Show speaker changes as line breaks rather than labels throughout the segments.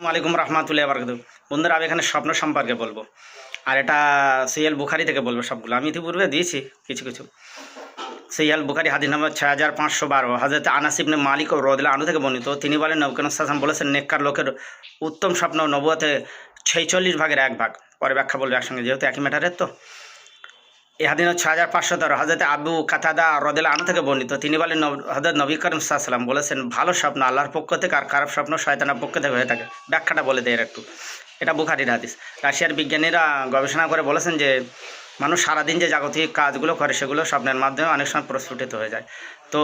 আলাইকুম রহমাতুল্লাহ বারকাত বন্ধুরা, আমি এখানে স্বপ্ন সম্পর্কে বলব। আর এটা সিএল বুখারি থেকে বলব সবগুলো। আমি ইতিপূর্বে দিয়েছি কিছু কিছু। সিএল বুখারি হাদিস নম্বর ছয় হাজার পাঁচশো বারো। হাজরত আনাসিবনে মালিক ও রদিল্লা আনু থেকে বর্ণিত। তিনি বলেন নবকান সাসাম বলেছেন, নেককার লোকের উত্তম স্বপ্ন নবুয়াতে ছেচল্লিশ ভাগের এক ভাগ। পরে ব্যাখ্যা বলবে একসঙ্গে, যেহেতু একই ম্যাটারের তো। এই হাদিন ছয় হাজার পাঁচশো তেরো। হাজরত আবু কাতাদা রদেলা আনু থেকে বর্ণিত। তিনি বলেন হজরত নবী করিম সাল্লাম বলেছেন, ভালো স্বপ্ন আল্লাহর পক্ষ থেকে আর খারাপ স্বপ্ন শয়তানের পক্ষ থেকে হয়ে থাকে। ব্যাখ্যাটা বলে দেয় একটু। এটা বুখারির হাদিস। রাশিয়ার বিজ্ঞানীরা গবেষণা করে বলেছেন যে, মানুষ সারাদিন যে জাগতিক কাজগুলো করে, সেগুলো স্বপ্নের মাধ্যমে অনেক সময় প্রস্ফুটিত হয়ে যায়। তো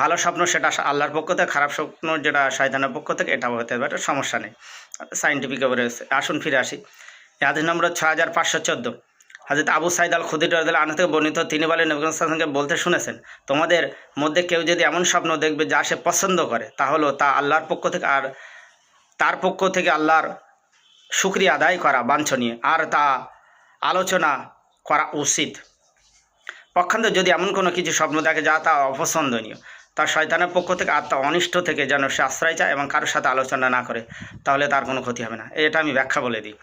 ভালো স্বপ্ন সেটা আল্লাহর পক্ষ থেকে, খারাপ স্বপ্ন যেটা শয়তানের পক্ষ থেকে, এটাও হতে পারে, সমস্যা নেই। সাইন্টিফিক রয়েছে আসুন ফিরে আসি। হাদিস নম্বর ছ হাজার পাঁচশো চোদ্দ। হাজরত আবু সাইদ আল খুদির আনহু থেকে বর্ণিত, তিনি বলেন নবীকে বলতে শুনেছেন, তোমাদের মধ্যে কেউ যদি এমন স্বপ্ন দেখবে যা সে পছন্দ করে, তাহলে তা আল্লাহর পক্ষ থেকে আর তার পক্ষ থেকে আল্লাহর শুক্রিয়া আদায় করা বাঞ্ছনীয়, আর তা আলোচনা করা উচিত। পক্ষান্ত যদি এমন কোনো কিছু স্বপ্ন দেখে যা তা অপছন্দনীয় তার শয়তানের পক্ষ থেকে আত্মা অনিষ্ট থেকে যেন সে আশ্রয় চায় এবং কারোর সাথে আলোচনা না করে, তাহলে তার কোনো ক্ষতি হবে না। এটা আমি ব্যাখ্যা বলে দিই।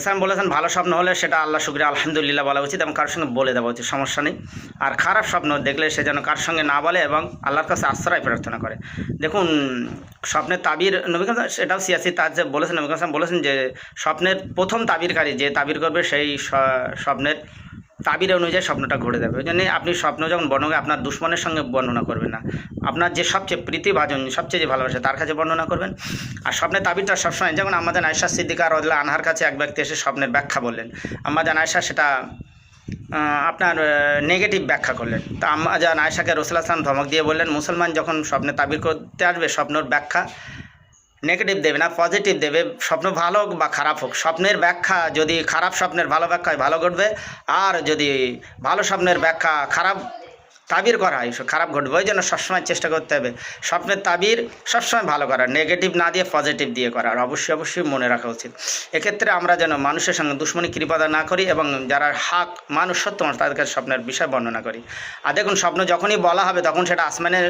ইসলাম বলেছেন, ভালো স্বপ্ন হলে সেটা আল্লাহ শুক্রিয়া, আলহামদুলিল্লাহ বলা উচিত এবং কারোর সঙ্গে বলে দেওয়া উচিত, সমস্যা নেই। আর খারাপ স্বপ্ন দেখলে সে যেন কার সঙ্গে না বলে এবং আল্লাহর কাছে আশ্রয় প্রার্থনা করে। দেখুন, স্বপ্নের তাবির নবী সেটাও সিয়াসি তার যে বলেছেন, নবী কালাম বলেছেন যে স্বপ্নের প্রথম তাবিরকারী যে তাবির করবে, সেই স্বপ্নের তাবির অনুযায়ী স্বপ্নটা ঘটে যাবে। ওই জন্য আপনি স্বপ্ন যখন বর্ণনা আপনার দুশ্মনের সঙ্গে বর্ণনা করবেন আপনার যে সবচেয়ে প্রীতিভাজন, সবচেয়ে যে ভালোবাসে, তার কাছে বর্ণনা করবেন। আর স্বপ্নের তাবিরটা সবসময়, যেমন আমাদের আয়সা সিদ্দিকা রদুল্লাহ আনহার কাছে এক ব্যক্তি এসে স্বপ্নের ব্যাখ্যা বললেন। আমাদের আয়সা সেটা আপনার নেগেটিভ ব্যাখ্যা করলেন। তা আমাজান আয়সাকে রসুল আসলাম ধমক দিয়ে বললেন, মুসলমান যখন স্বপ্নে তাবির করতে আসবে, স্বপ্নর ব্যাখ্যা নেগেটিভ দেবে না পজিটিভ দেবে। স্বপ্ন ভালো হোক বা খারাপ হোক, স্বপ্নের ব্যাখ্যা যদি খারাপ স্বপ্নের ভালো ব্যাখ্যা হয়, ভালো ঘটবে। আর যদি ভালো স্বপ্নের ব্যাখ্যা খারাপ তাবির করা হয় খারাপ ঘটবে। ওই জন্য সবসময় চেষ্টা করতে হবে। স্বপ্নের তাবির সবসময় ভালো করার নেগেটিভ না দিয়ে পজিটিভ দিয়ে করা আর অবশ্যই অবশ্যই মনে রাখা উচিত। এক্ষেত্রে আমরা যেন মানুষের সঙ্গে দুশ্মনী কৃপাদা না করি এবং যারা হাক মানুষ সত্য মানুষ, তাদের কাছে স্বপ্নের বিষয় বর্ণনা করি। আর দেখুন, স্বপ্ন যখনই বলা হবে, তখন সেটা আসমানে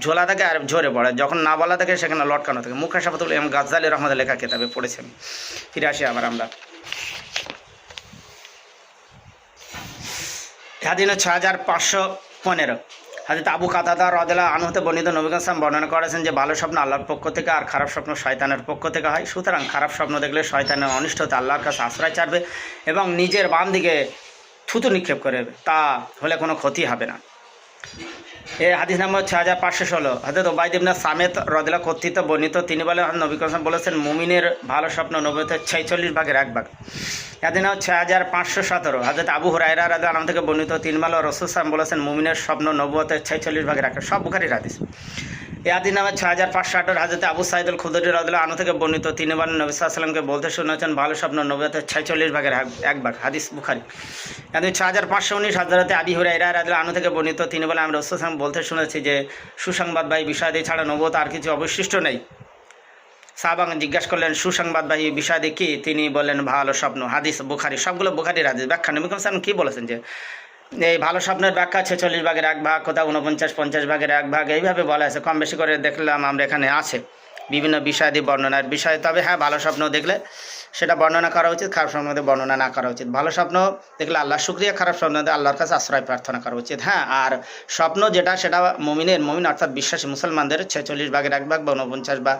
ঝোলা থাকে আর ঝরে পড়ে। যখন না বলা থাকে, সেখানে লটকানো থাকে। মুখে সাফাতুল এবং গাজ্জালি রহমদের লেখা কেতাবে পড়েছি আমি ফিরে আসি আবার আমরা। হাদিন ছ হাজার পাঁচশো পনেরো হাজি আবু কাতাদা রদেলা আনহতে বর্ণিত নবী কাসলাম বর্ণনা করেছেন যে, ভালো স্বপ্ন আল্লাহর পক্ষ থেকে আর খারাপ স্বপ্ন শয়তানের পক্ষ থেকে হয়। সুতরাং খারাপ স্বপ্ন দেখলে শয়তানের অনিষ্টতে আল্লাহর কাছে আশ্রয় চাড়বে এবং নিজের বাম দিকে থুতু নিক্ষেপ করে, তা হলে কোনো ক্ষতি হবে না। এই হাদিস নম্বর ছ হাজার পাঁচশো ষোলো। হাজরত ওবায়দিবনা সামেত রদলা কর্তৃত্ব বর্ণিত, তিনি বলেন নবী কাসলাম বলেছেন, মুমিনের ভালো স্বপ্ন নবীতে ছেচল্লিশ ভাগের এক ভাগ। এদিন ছয় হাজার পাঁচশো সতেরো। হাজরত আবু হরাইরা রাজা আলম থেকে বর্ণিত, তিন মাল রসুল সাম বলেছেন, মুমিনের স্বপ্ন নবুয়তে ছেচল্লিশ ভাগের এক সব বুখারির হাদিস। এই আদিন নামে ছয় হাজার পাঁচশো আঠারো হাজরত আবু সাইদুল খুদরি রাজুল্লাহ আনু থেকে বর্ণিত। তিনি বার নবী সাল্লামকে বলতে শুনেছেন, ভালো স্বপ্ন নবুয়তে ছেচল্লিশ ভাগের এক- ভাগ হাদিস বুখারি। এদিন ছয় হাজার পাঁচশো উনিশ হাজরতে আবি হুরাইরা রাজুল্লাহ আনু থেকে বর্ণিত, তিনি বলে আমি রসুল সালাম বলতে শুনেছি যে, সুসংবাদবাহী বিষয়াদি ছাড়া নবুয়ত আর কিছু অবশিষ্ট নেই। সাহাবাং জিজ্ঞাসা করলেন, সুসংবাদবাহী বিষয়াদি কি? তিনি বললেন, ভালো স্বপ্ন। হাদিস বুখারি, সবগুলো বুখারির হাদিস। ব্যাখ্যা নবী সালাম কী বলেছেন যে এই ভালো স্বপ্নের ব্যাখ্যা ছেচল্লিশ ভাগের এক ভাগ, কোথাও উনপঞ্চাশ পঞ্চাশ ভাগের এক ভাগ, এইভাবে বলা আছে। কম বেশি করে দেখলাম আমরা এখানে আছে। বিভিন্ন বিষয়াদি বর্ণনার বিষয়। তবে হ্যাঁ ভালো স্বপ্ন দেখলে সেটা বর্ণনা করা উচিত, খারাপ স্বপ্ন বর্ণনা না করা উচিত। ভালো স্বপ্ন দেখলে আল্লাহ শুক্রিয়া, খারাপ স্বপ্ন আল্লাহর কাছে আশ্রয় প্রার্থনা করা উচিত। হ্যাঁ আর স্বপ্ন যেটা, সেটা মমিনের, মমিন অর্থাৎ বিশ্বাসী মুসলমানদের ছেচল্লিশ ভাগের এক ভাগ বা উনপঞ্চাশ বা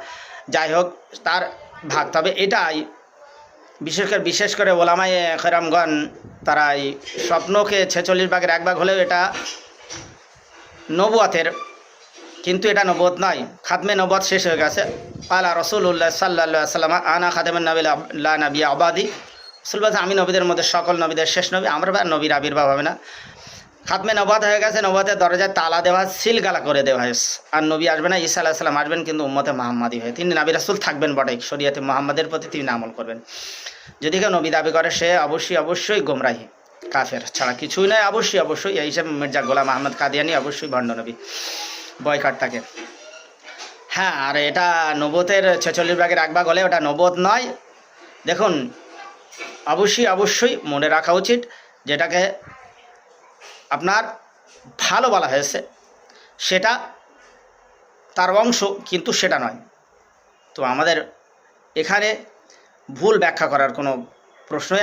যাই হোক, তার ভাগ। তবে এটাই বিশেষ করে বিশেষ করে ওলামায় খেরামগণ তারা এই স্বপ্নকে ছেচল্লিশ ভাগের এক ভাগ হলেও এটা নবুয়াতের, কিন্তু এটা নবদ নয়। খাদমে নবত শেষ হয়ে গেছে। আলা রসুল্লাহ সাল্লা সাল্লাম আনা খাদেমের নবিল্লা নবী আবাদি। রসুল বলছে, আমি নবীদের মধ্যে সকল নবীদের শেষ নবী, আমরা বা নবীর আবির্ভাব হবে না। খাতমে নবাদ হয়ে গেছে নবাতের দরজায় তালা দেওয়া, সিল গালা করে দেওয়া হয়েছে। আর নবী আসবে না, ঈসা আলাহিসাল্লাম আসবেন, কিন্তু উম্মতে মাহমাদি হয়ে। তিনি নাবি রাসুল থাকবেন বটে শরিয়াতে মোহাম্মদের প্রতি তিনি আমল করবেন। যদি কেউ নবী দাবি করে, সে অবশ্যই অবশ্যই গোমরাহি, কাফের ছাড়া কিছুই নয় অবশ্যই অবশ্যই, এই হিসেবে মির্জা গোলাম আহমদ কাদিয়ানি অবশ্যই ভণ্ড নবী। বয়কাট তাকে। হ্যাঁ আর এটা নবতের ছেচল্লিশ ভাগের এক ভাগ হলে ওটা নবত নয়। দেখুন, অবশ্যই অবশ্যই মনে রাখা উচিত যেটাকে আপনার ভালো বলা হয়েছে। সেটা তার অংশ, কিন্তু সেটা নয়। তো আমাদের এখানে ভুল ব্যাখ্যা করার কোনো প্রশ্নই